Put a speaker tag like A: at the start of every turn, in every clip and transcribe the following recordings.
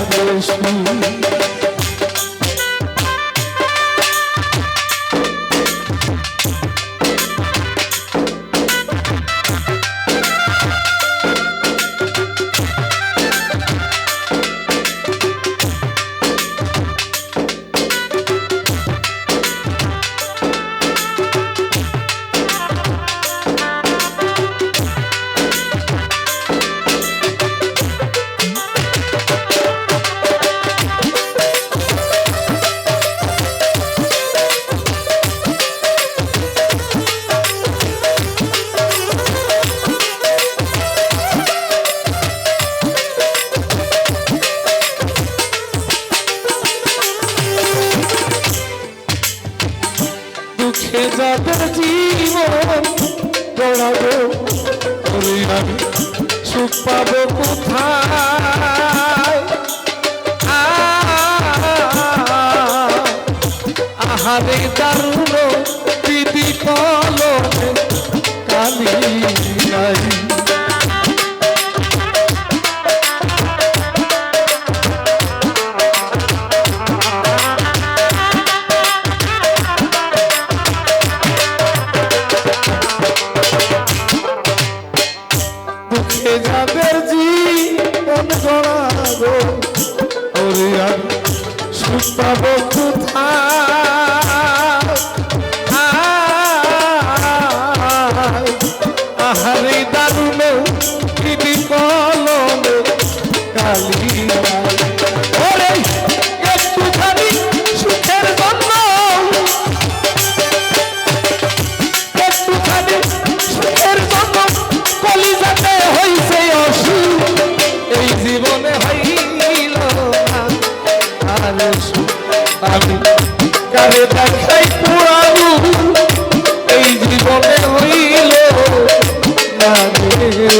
A: আদর্শ যাদের জীবন ওরে আমি সুখ পাবো কোথায়? আহারে দারুণ দুঃখে যাদের জীবন গড়াবো ওরে পাবো কোথায়? আহারে আমি কারে দেখাই পুরাবু? এই জীবনে হইল না রে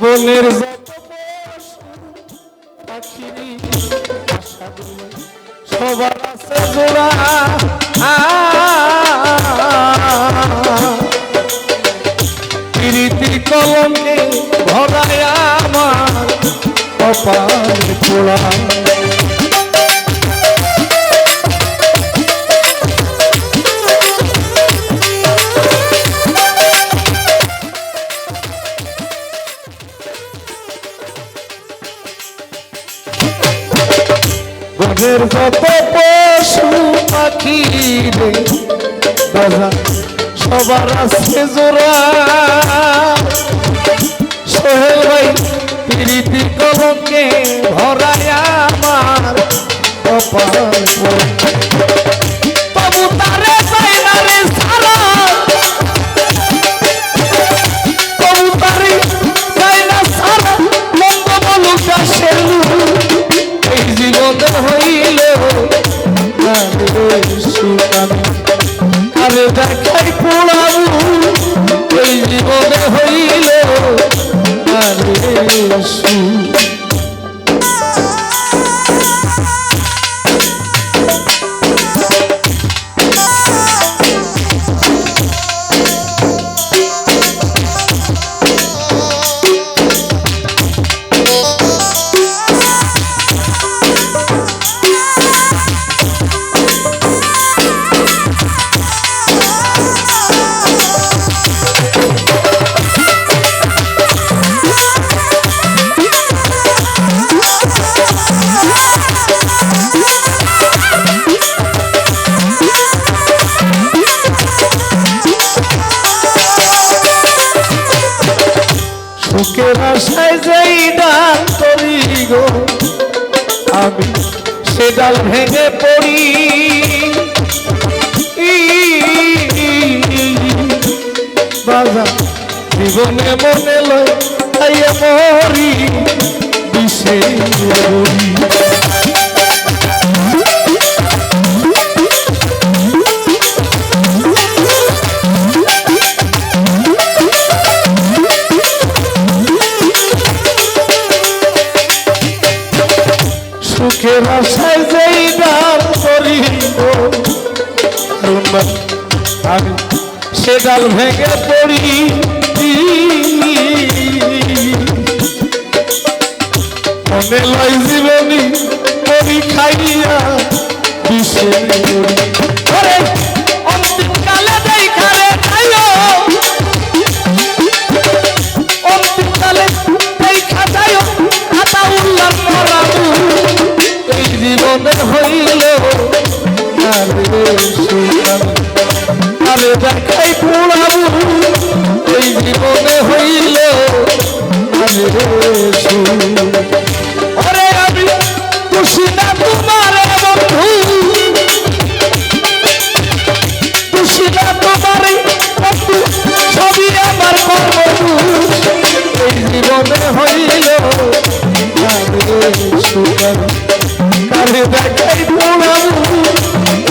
A: বনের সবার আছে জোড়া। প্রীতি কলমে ভরায় আমার কপাল যত পশু পাখি রে। দাদা সবার আছে জোড়া। সোহেল ভাই প্রীতি আমার। কপাল তারে দেখাই পোড়াবু সুখের আশায় যেই ডাল করি গো, আমি সে ডাল ভেঙে পড়ি। বাজা জীবনে মনে লয়, আইয়া মরি বিষে সে ডাল ভেঙে পড়ি। মনে লয় জীবনী করি খাইয়া বিষে
B: অন্তিমকালে দেখারে যাইও। অন্তিমকালে দেখা যাইও খাতা উল্লার মরাবু
A: এই জীবনে হইল দেখাই পোড়াবু এই জীবনে হইল আরে
B: আমি খুশি না
A: হইল দেখাই পোড়াবু